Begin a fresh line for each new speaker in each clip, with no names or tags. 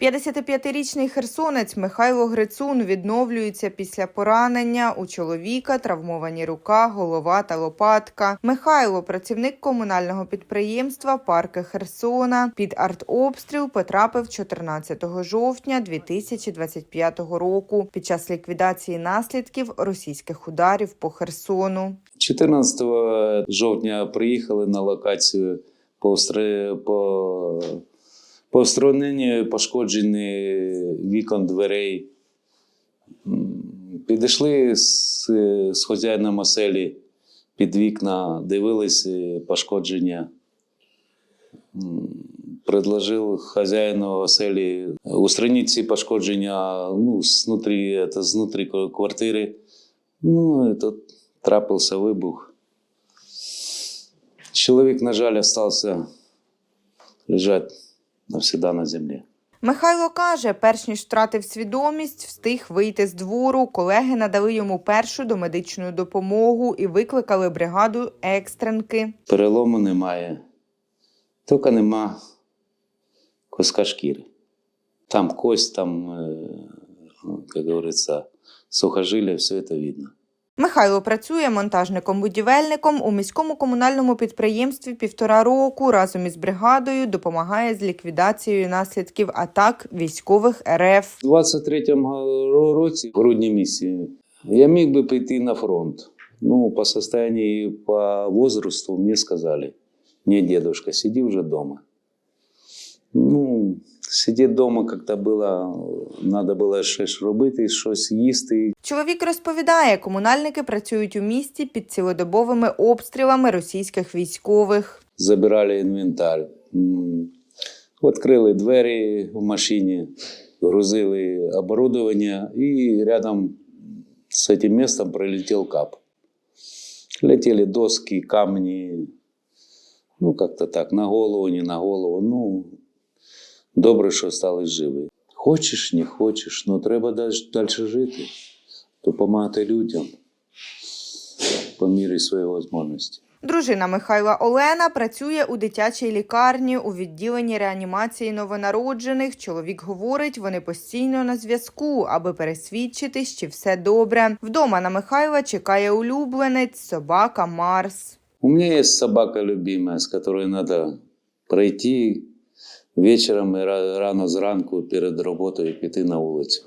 55-річний херсонець Михайло Грицун відновлюється після поранення. У чоловіка травмовані рука, голова та лопатка. Михайло, працівник комунального підприємства Парки Херсона, під артобстріл потрапив 14 жовтня 2025 року під час ліквідації наслідків російських ударів по Херсону.
14 жовтня приїхали на локацію по, по, по встраненню пошкоджені вікон дверей. Підійшли з, з хазяїном оселі під вікна, дивилися пошкодження. Предложив хазяїну оселі устранити ці пошкодження ну, знутрі, це, знутрі квартири. Ну, і тут трапився вибух. Чоловік, на жаль, залишився лежати навсегда на землі.
Михайло каже, перш ніж втратив свідомість, встиг вийти з двору. Колеги надали йому першу домедичну допомогу і викликали бригаду екстренки.
Перелому немає, тільки нема куска шкіри. Там кость, там, е, ну, як говориться, сухожилля, все це видно.
Михайло працює монтажником-будівельником у міському комунальному підприємстві півтора року. Разом із бригадою допомагає з ліквідацією наслідків атак військових РФ.
У 23-му році, в грудні місяці, я міг би піти на фронт. Ну, по и по возрасту мне сказали, не, дедушка, сиди уже дома. Ну, сидіти вдома як-то було, треба було щось робити, щось їсти.
Чоловік розповідає, комунальники працюють у місті під цілодобовими обстрілами російських військових.
Забирали інвентар. Відкрили двері в машині, грузили оборудование, і рядом з цим містом прилетів кап. Летели доски, камни, ну, как-то так, на голову, не на голову. Ну, добре, що стали живі. Хочеш, не хочеш, ну треба далі жити, допомагати людям по мірі своєї можливості.
Дружина Михайла Олена працює у дитячій лікарні у відділенні реанімації новонароджених. Чоловік говорить, вони постійно на зв'язку, аби пересвідчитись, чи все добре. Вдома на Михайла чекає улюбленець, собака Марс.
У меня есть собака любимая, с которой надо пройти вечером и ра- рано зранку перед роботою піти на вулицю.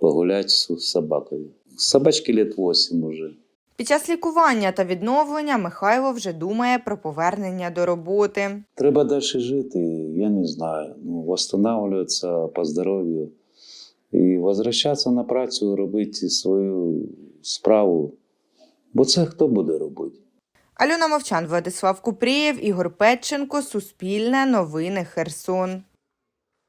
Погулять з собакою. Собачки лет 8 уже.
Під час лікування та відновлення Михайло вже думає про повернення до роботи.
Треба далі жити, я не знаю. Ну, восстанавливаться по здоров'ю і возвращатися на працю, робити свою справу. Бо це хто буде робити?
Альона Мовчан, Владислав Купрієв, Ігор Петченко, Суспільне, Новини Херсон.